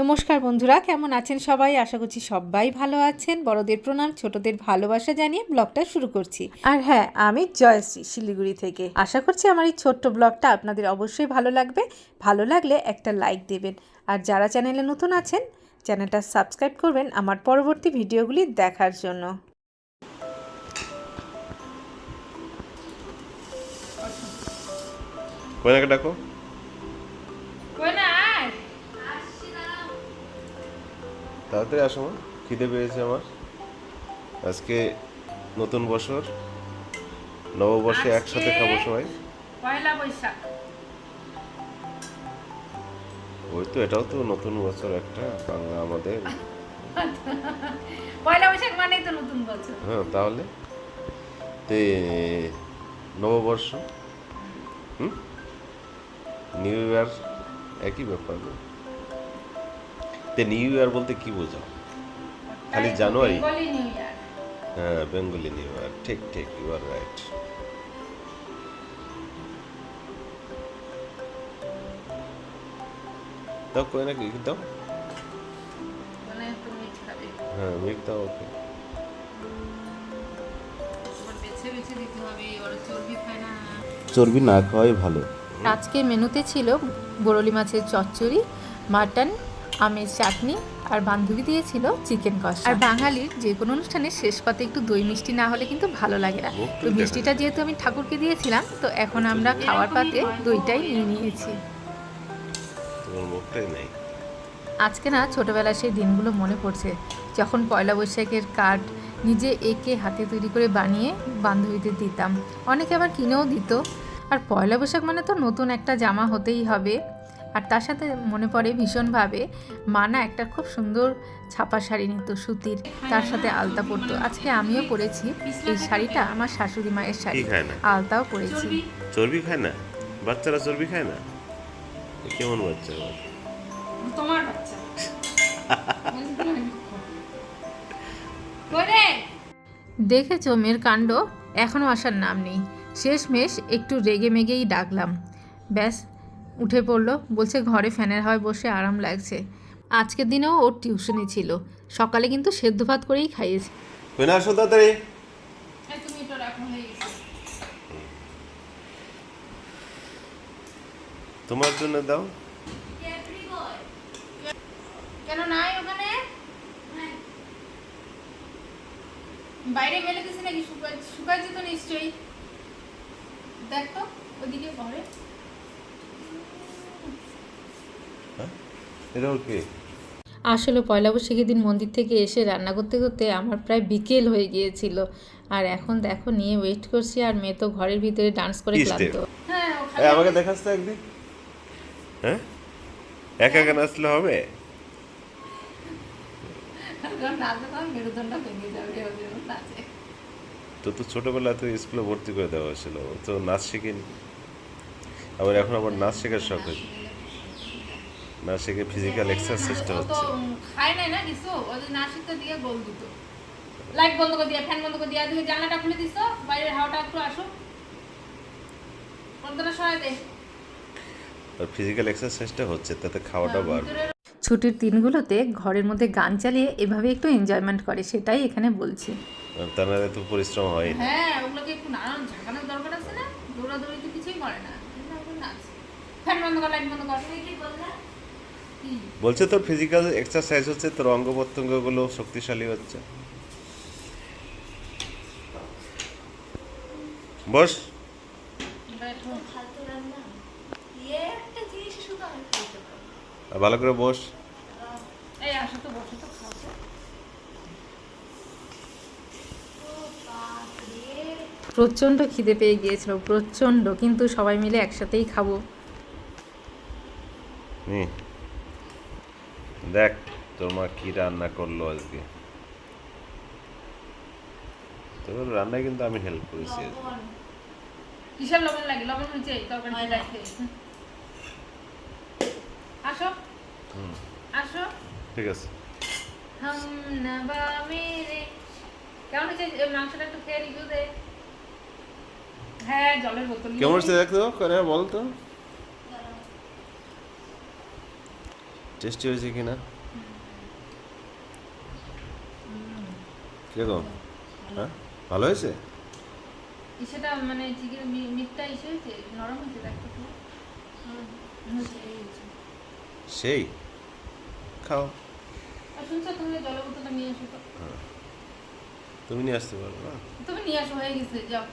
নমস্কার বন্ধুরা, কেমন আছেন সবাই? আশা করছি সবাই ভালো আছেন। বড়দের প্রণাম, ছোটদের ভালোবাসা জানিয়ে ব্লগটা শুরু করছি। আর হ্যাঁ আমি জয়শ্রী, শিলিগুড়ি থেকে। আশা করছি আমার এই ছোট্ট ব্লগটা আপনাদের অবশ্যই ভালো লাগবে। ভালো লাগলে একটা লাইক দেবেন। আর যারা চ্যানেলে নতুন আছেন, চ্যানেলটা সাবস্ক্রাইব করবেন আমার পরবর্তী ভিডিওগুলি দেখার জন্য। ডাকো? তাড়াতাড়ি আসো মা খিদে পেয়েছে আমার। আজকে নতুন বছর নববর্ষে একসাথে খাব সবাই। পয়লা বৈশাখ। ওই তো এটাও তো নতুন বছর একটা বাংলা আমাদের। পয়লা বৈশাখ মানেই তো নতুন বছর। হ্যাঁ তাহলে? তে নববর্ষ হুম? নিউ ইয়ার একই ব্যাপার। না তে নিউ ইয়ার বলতে কি বোঝাও খালি জানুয়ারি? New year. হ্যাঁ বেঙ্গলি নিউ ইয়ার। ঠিক ঠিক ইউ আর রাইট দাও কই না কি দাও? মানে হ্যাঁ মিট দাও ওকে। তোমার বেছে বেছে দিতে হবে ওরা চর্বি না। চর্বি না খাওয়াই ভালো। আজকে মেনুতে ছিল বরলি মাছের চচ্চড়ি মাটন আমের চাটনি আর বান্ধবী দিয়েছিল চিকেন কষা। আর বাঙালির যে কোনো অনুষ্ঠানে শেষ পাতে একটু দই মিষ্টি না হলে কিন্তু ভালো লাগে না। তো মিষ্টিটা যেহেতু আমি ঠাকুরকে দিয়েছিলাম তো এখন আমরা খাওয়ার পাতে দইটাই নিয়ে নিয়েছি। আজকে না ছোটবেলার সেই দিনগুলো মনে পড়ছে যখন পয়লা বৈশাখের কার্ড নিজে এঁকে হাতে তৈরি করে বানিয়ে বান্ধবীদের দিতাম। অনেকে আবার কিনেও দিত। আর পয়লা বৈশাখ মানে তো নতুন একটা জামা হতেই হবে। আর তার সাথে মনে পড়ে ভীষণভাবে মানা একটা খুব সুন্দর ছাপা শাড়ি নিত সুতির। তার সাথে আলতা পরতো। আজকে আমিও পরেছি। এই শাড়িটা আমার শাশুড়ি মায়ের শাড়ি? আলতাও পরেছি। চর্বি? খায় না? বাচ্চারা চর্বি খায় না? কেমন বাচ্চা তোমার বাচ্চা। দেখেছ মেয়ের কাণ্ড? এখনও আসার নাম নেই। শেষমেশ একটু রেগে মেগেই ডাকলাম। ব্যাস উঠে পড়ল বলছে ঘরে ফ্যানের হয় বসে আরাম লাগছে। আজকের দিনেও ওর টিউশনি ছিল। সকালে কিন্তু সেদ্ধ ভাত করেই খাইয়েছে। আসো তাড়াতাড়ি। হয়ে তোমার জন্য দাও। কেন নাই ওখানে? বাইরে মেলে দিছি নাকি? শুকাই শুকাইছে তো নিশ্চয়ই। দেখ তো ওদিকে ঘরে। এটা ওর কে? আসলে পয়লা বৈশাখের দিন মন্দির থেকে এসে রান্না করতে করতে আমার প্রায় বিকেল হয়ে গিয়েছিল। আর এখন দেখো নিয়ে ওয়েট করছি আর মেয়ে তো ঘরের ভিতরে ডান্স করে ক্লান্ত। হ্যাঁ আমাকে দেখাস তো একদিন। হ্যাঁ? একা একা নাচলে হবে? তো তো ছোটবেলা তো স্কুলে ভর্তি করে দেওয়া হয়েছিল ও তো নাচ শিখিনি। আবার এখন আবার নাচ শেখার শখ হয়েছে। নাচ শিখে ফিজিক্যাল এক্সারসাইজটা হচ্ছে। খায় নাই না কিছু ও যে না শিখতে দিয়ে গোল দিত। লাইট বন্ধ করে দিয়ে ফ্যান বন্ধ করে দিয়া দিয়ে জানলাটা খুলে দিছ বাইরের হাওয়াটা একটু আসো। পর্দাটা সরাই দে। আর ফিজিক্যাল এক্সারসাইজটা হচ্ছে তাতে খাওয়াটা বাড়বে। ছুটির দিনগুলোতে ঘরের মধ্যে গান চালিয়ে এভাবে একটু এনজয়মেন্ট করে সেটাই এখানে বলছি। তার নাহলে তো পরিশ্রম হয় না। হ্যাঁ ওগুলোকে একটু নাড়ানো ঝাঁকানোর দরকার আছে না দৌড়াদৌড়ি তো কিছুই করে না ফ্যান বন্ধ কর লাইট বন্ধ কর। কি বললা? বলছে তোর ফিজিক্যাল এক্সারসাইজ হচ্ছে তোর অঙ্গ প্রত্যঙ্গগুলো শক্তিশালী হচ্ছে। বস। ভালো করে বস। প্রচণ্ড খিদে পেয়ে গিয়েছিল প্রচণ্ড কিন্তু সবাই মিলে একসাথেই খাব। নি দেখ তোর মা কি রান্না করল আজকে? তোর রান্নায় কিন্তু আমি হেল্প করেছি। কিসের লবণ লাগে? লবণ হয়েছে তরকারি রাখতে আসো। হুম, আসো। ঠিক আছে। হাম নবা মেরে। কেমন হয়েছে? এই মাংসটা একটু খেয়ে রিভিউ দে। হ্যাঁ জলের বোতল। কেমন। হচ্ছে দেখ করে বল তো। টেস্টি হয়েছে কি না কীরকম হ্যাঁ? ভালো হয়েছে? সেটা মানে চিকেন মিটটা এসে হয়েছে? নরম হয়েছে। সেই? খাও। তো। তুমি নিয়ে আসতে পারো না? তুমি নিয়ে আসো হয়ে গেছে যাও।